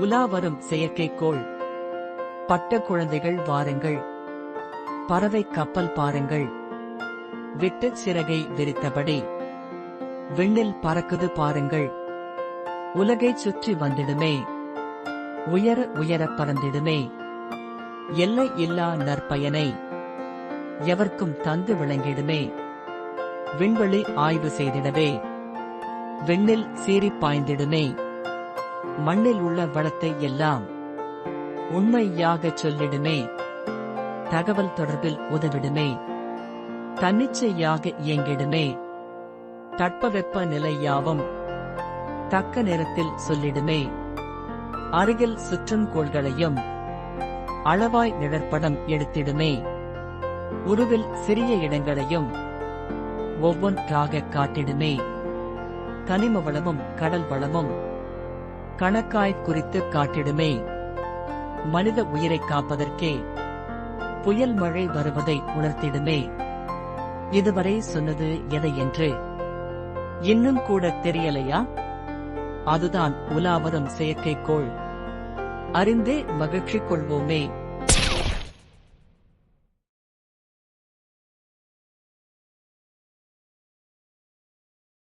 உலா வரும் செயற்கைக்கோள். பட்ட குழந்தைகள் வாருங்கள். பறவை கப்பல் பாருங்கள். விட்டு சிறகை விரித்தபடி விண்ணில் பறக்குது பாருங்கள். உலகைச் சுற்றி வந்திடுமே. உயர உயர பறந்திடுமே. எல்லை இல்லா நற்பயனை. எவர்க்கும் தந்து விளங்கிடுமே. விண்வெளி ஆய்வு செய்திடவே. விண்ணில் சீறிப் பாய்ந்திடுமே. மண்ணில் உள்ள வளத்தை எல்லாம் உண்மையாகச் சொல்லிடுமே. தகவல் தொடர்பில் உதவிடுமே. தன்னிச்சையாக இயங்கிடுமே. தட்பவெப்ப நிலை யாவும் தக்க நேரத்தில் சொல்லிடுமே. அருகில் சுற்றும் கோள்களையும் அளவாய் நிழற்படம் எடுத்திடுமே. உருவில் சிறிய இடங்களையும் ஒவ்வொன்றாக காட்டிடுமே. கனிம வளமும் கடல் வளமும் கணக்காய் குறித்து காட்டிடுமே. மனித உயிரைக் காப்பதற்கே புயல் மழை வருவதை உணர்த்திடுமே. இதுவரை சொன்னது எதை என்று? இன்னும் கூட தெரியலையா? அதுதான் உலாவரும் செயற்கைக்கோள். அறிந்தே மகிழ்ச்சி கொள்வோமே.